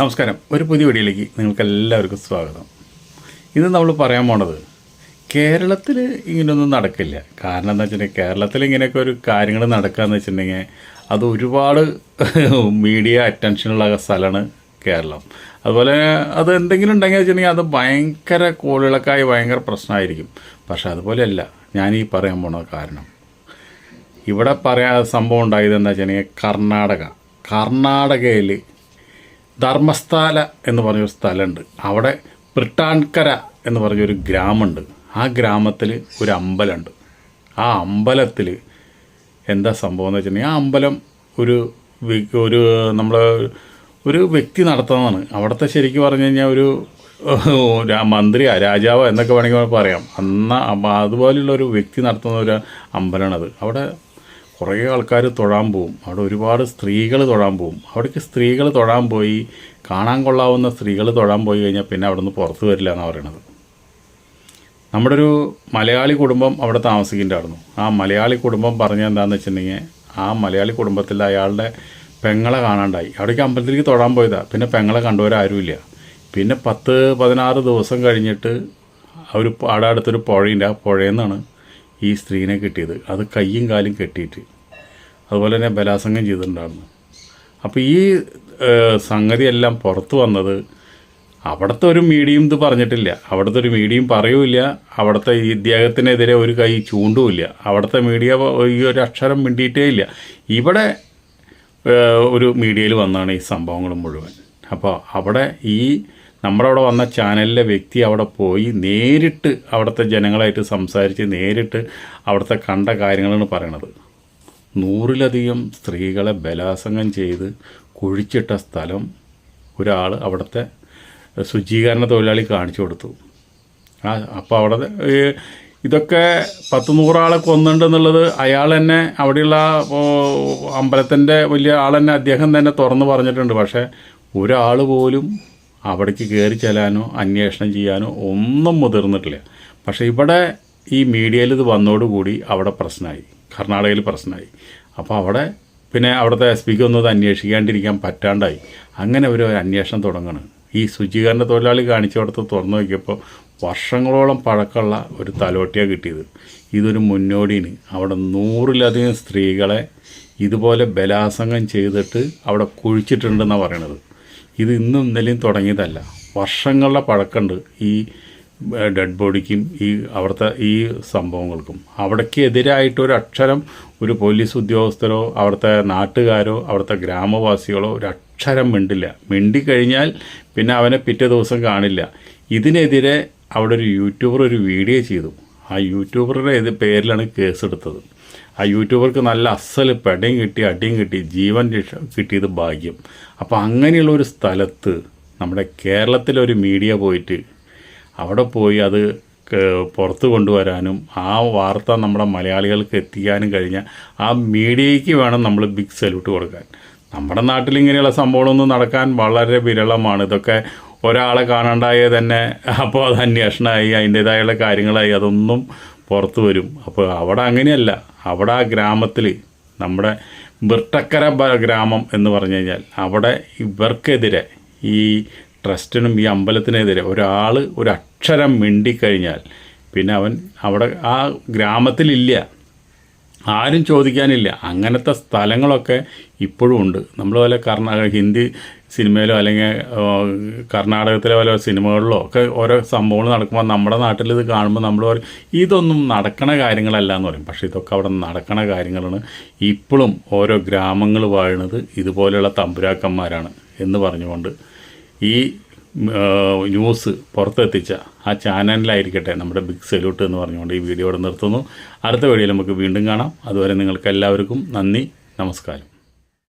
നമസ്കാരം. ഒരു പുതിയ വീഡിയോയിലേക്ക് നിങ്ങൾക്ക് എല്ലാവർക്കും സ്വാഗതം. ഇന്ന് നമ്മൾ പറയാൻ പോണത് കേരളത്തിൽ ഇങ്ങനെയൊന്നും നടക്കില്ല. കാരണം എന്താ വെച്ചിട്ടുണ്ടെങ്കിൽ കേരളത്തിൽ ഇങ്ങനെയൊക്കെ ഒരു കാര്യങ്ങൾ നടക്കുകയെന്ന് വെച്ചിട്ടുണ്ടെങ്കിൽ അത് ഒരുപാട് മീഡിയ അറ്റൻഷനുള്ള സ്ഥലമാണ് കേരളം. അതുപോലെ അത് എന്തെങ്കിലും ഉണ്ടെങ്കിൽ വെച്ചിട്ടുണ്ടെങ്കിൽ അത് ഭയങ്കര കോളിളക്കായി ഭയങ്കര പ്രശ്നമായിരിക്കും. പക്ഷെ അതുപോലെയല്ല ഞാൻ ഈ പറയാൻ പോണ കാരണം. ഇവിടെ പറയാ സംഭവം ഉണ്ടായത് എന്താ വെച്ചിട്ടുണ്ടെങ്കിൽ കർണാടക. കർണാടകയിൽ ധർമ്മസ്ഥല എന്ന് പറഞ്ഞൊരു സ്ഥലമുണ്ട് അവിടെ ബ്രിട്ടാൻകര എന്ന് പറഞ്ഞൊരു ഗ്രാമമുണ്ട് ആ ഗ്രാമത്തിൽ ഒരു അമ്പലമുണ്ട് ആ അമ്പലത്തിൽ എന്താ സംഭവം എന്ന് വെച്ചിട്ടുണ്ടെങ്കിൽ ആ അമ്പലം ഒരു ഒരു നമ്മൾ ഒരു വ്യക്തി നടത്തുന്നതാണ്. അവിടുത്തെ ശരിക്കും പറഞ്ഞു കഴിഞ്ഞാൽ ഒരു മന്ത്രി മന്ത്രിയാ രാജാവോ എന്നൊക്കെ വേണമെങ്കിൽ പറയാം. അന്ന് അതുപോലെയുള്ള ഒരു വ്യക്തി നടത്തുന്ന ഒരു അമ്പലമാണത് അവിടെ കുറേ ആൾക്കാർ തൊഴാൻ പോവും. അവിടെ ഒരുപാട് സ്ത്രീകൾ തൊഴാൻ പോവും. അവിടേക്ക് സ്ത്രീകൾ തൊഴാൻ പോയി കാണാൻ കൊള്ളാവുന്ന സ്ത്രീകൾ തൊഴാൻ പോയി കഴിഞ്ഞാൽ പിന്നെ അവിടെ നിന്ന് പുറത്ത് വരില്ല എന്നാണ് പറയണത്. നമ്മുടെ ഒരു മലയാളി കുടുംബം അവിടെ താമസിക്കുന്നുണ്ടായിരുന്നു. ആ മലയാളി കുടുംബം പറഞ്ഞ എന്താണെന്ന് വെച്ചിട്ടുണ്ടെങ്കിൽ ആ മലയാളി കുടുംബത്തിൽ അയാളുടെ പെങ്ങളെ കാണാണ്ടായി. അവിടേക്ക് അമ്പലത്തിലേക്ക് തൊഴാൻ പോയതാണ് പിന്നെ പെങ്ങളെ കണ്ടവരാരുമില്ല പിന്നെ പത്ത് പതിനാറ് ദിവസം കഴിഞ്ഞിട്ട് അവർ അവിടെ അടുത്തൊരു പുഴയുണ്ട്. ആ പുഴയിൽ നിന്നാണ് ഈ സ്ത്രീനെ കിട്ടിയത്. അത് കയ്യും കാലും കെട്ടിയിട്ട്. അതുപോലെ തന്നെ ബലാസംഗം ചെയ്തിട്ടുണ്ടായിരുന്നു. അപ്പോൾ ഈ സംഗതി സംഗതിയെല്ലാം പുറത്തു വന്നത് അവിടുത്തെ ഒരു മീഡിയം ഇത് പറഞ്ഞിട്ടില്ല. അവിടുത്തെ ഒരു മീഡിയം പറയൂല അവിടുത്തെ ഈ ഇദ്ദേഹത്തിനെതിരെ ഒരു കൈ ചൂണ്ടുമില്ല അവിടുത്തെ മീഡിയ ഈ ഒരു അക്ഷരം മിണ്ടിയിട്ടേ ഇല്ല. ഇവിടെ ഒരു മീഡിയയിൽ വന്നാണ് ഈ സംഭവങ്ങൾ മുഴുവൻ. അപ്പോൾ അവിടെ ഈ നമ്മുടെ അവിടെ വന്ന ചാനലിലെ വ്യക്തി അവിടെ പോയി നേരിട്ട് അവിടുത്തെ ജനങ്ങളായിട്ട് സംസാരിച്ച് നേരിട്ട് അവിടുത്തെ കണ്ട കാര്യങ്ങളാണ് പറയണത്. നൂറിലധികം സ്ത്രീകളെ ബലാസംഗം ചെയ്ത് കുഴിച്ചിട്ട സ്ഥലം ഒരാൾ അവിടുത്തെ ശുചീകരണ തൊഴിലാളി കാണിച്ചു കൊടുത്തു. ആ അപ്പോൾ അവിടെ ഇതൊക്കെ പത്ത് നൂറാളെ കൊന്നുണ്ടെന്നുള്ളത് അയാൾ തന്നെ അവിടെയുള്ള അമ്പലത്തിന്റെ വലിയ ആൾ തന്നെ അദ്ദേഹം തന്നെ തുറന്നു പറഞ്ഞിട്ടുണ്ട്. പക്ഷേ ഒരാൾ പോലും അവിടേക്ക് കയറി ചെല്ലാനോ അന്വേഷണം ചെയ്യാനോ ഒന്നും മുതിർന്നിട്ടില്ല. പക്ഷേ ഇവിടെ ഈ മീഡിയയിൽ ഇത് വന്നോടുകൂടി അവിടെ പ്രശ്നമായി. കർണാടകയിൽ പ്രശ്നമായി. അപ്പോൾ അവിടെ പിന്നെ അവിടുത്തെ എസ് പിക്ക് ഒന്നും ഇത് അന്വേഷിക്കാണ്ടിരിക്കാൻ പറ്റാണ്ടായി. അങ്ങനെ ഒരു അന്വേഷണം തുടങ്ങണം. ഈ ശുചീകരണ തൊഴിലാളി കാണിച്ചു കൊടുത്ത് തുറന്നു നോക്കിയപ്പോൾ വർഷങ്ങളോളം പഴക്കമുള്ള ഒരു തലോട്ടിയാണ് കിട്ടിയത്. ഇതൊരു മുന്നോടിന് അവിടെ നൂറിലധികം സ്ത്രീകളെ ഇതുപോലെ ബലാസംഗം ചെയ്തിട്ട് അവിടെ കുഴിച്ചിട്ടുണ്ടെന്നാണ് പറയണത് ഇത് ഇന്നും ഇന്നലെയും തുടങ്ങിയതല്ല. വർഷങ്ങളുടെ പഴക്കമുണ്ട് ഈ ഡെഡ് ബോഡിക്കും ഈ അവിടുത്തെ ഈ സംഭവങ്ങൾക്കും. അവിടേക്ക് എതിരായിട്ട് ഒരു അക്ഷരം ഒരു പോലീസ് ഉദ്യോഗസ്ഥരോ അവിടുത്തെ നാട്ടുകാരോ അവിടുത്തെ ഗ്രാമവാസികളോ ഒരു അക്ഷരം മിണ്ടില്ല. മിണ്ടിക്കഴിഞ്ഞാൽ പിന്നെ അവനെ പിറ്റേ ദിവസം കാണില്ല. ഇതിനെതിരെ അവിടെ ഒരു യൂട്യൂബർ ഒരു വീഡിയോ ചെയ്തു. ആ യൂട്യൂബറുടെ പേരിലാണ് കേസെടുത്തത്. ആ യൂട്യൂബർക്ക് നല്ല അസൽ പെടയും കിട്ടി അടിയും കിട്ടി ജീവൻ രക്ഷ കിട്ടിയത് ഭാഗ്യം. അപ്പോൾ അങ്ങനെയുള്ള ഒരു സ്ഥലത്ത് നമ്മുടെ കേരളത്തിലൊരു മീഡിയ പോയിട്ട് അവിടെ പോയി അത് പുറത്ത് കൊണ്ടുവരാനും ആ വാർത്ത നമ്മുടെ മലയാളികൾക്ക് എത്തിക്കാനും കഴിഞ്ഞ ആ മീഡിയയ്ക്ക് വേണം നമ്മൾ ബിഗ് സല്യൂട്ട് കൊടുക്കാൻ. നമ്മുടെ നാട്ടിൽ ഇങ്ങനെയുള്ള സംഭവങ്ങളൊന്നും നടക്കാൻ വളരെ വിരളമാണ്. ഇതൊക്കെ ഒരാളെ കാണണ്ടായേ തന്നെ അപ്പോൾ അത് അന്വേഷണമായി അതിന്റേതായുള്ള കാര്യങ്ങളായി അതൊന്നും പുറത്തു വരും. അപ്പോൾ അവിടെ അങ്ങനെയല്ല. അവിടെ ആ ഗ്രാമത്തിൽ നമ്മുടെ ബിർട്ടക്കര ഗ്രാമം എന്ന് പറഞ്ഞു കഴിഞ്ഞാൽ അവിടെ ഇവർക്കെതിരെ ഈ ട്രസ്റ്റിനും ഈ അമ്പലത്തിനെതിരെ ഒരാൾ ഒരു അക്ഷരം മിണ്ടിക്കഴിഞ്ഞാൽ പിന്നെ അവൻ അവിടെ ആ ഗ്രാമത്തിലില്ല. ആരും ചോദിക്കാനില്ല. അങ്ങനത്തെ സ്ഥലങ്ങളൊക്കെ ഇപ്പോഴും ഉണ്ട്. നമ്മൾ പോലെ കർണാടക ഹിന്ദി സിനിമയിലോ അല്ലെങ്കിൽ കർണാടകത്തിലെ പല സിനിമകളിലോ ഒക്കെ ഓരോ സംഭവങ്ങൾ നടക്കുമ്പോൾ നമ്മുടെ നാട്ടിൽ ഇത് കാണുമ്പോൾ നമ്മൾ പറയും ഇതൊന്നും നടക്കണ കാര്യങ്ങളല്ല എന്ന് പറയും. പക്ഷേ ഇതൊക്കെ അവിടെ നടക്കണ കാര്യങ്ങളാണ്. ഇപ്പോഴും ഓരോ ഗ്രാമങ്ങൾ വാഴുന്നത് ഇതുപോലെയുള്ള തമ്പുരാക്കന്മാരാണ് എന്ന് പറഞ്ഞുകൊണ്ട് ഈ ന്യൂസ് പുറത്തെത്തിച്ച ആ ചാനലിലായിരിക്കട്ടെ നമ്മുടെ ബിഗ് സല്യൂട്ട് എന്ന് പറഞ്ഞുകൊണ്ട് ഈ വീഡിയോ ഇവിടെ നിർത്തുന്നു. അടുത്ത വീഡിയോയിൽ നമുക്ക് വീണ്ടും കാണാം. അതുവരെ നിങ്ങൾക്ക് എല്ലാവർക്കും നന്ദി നമസ്കാരം.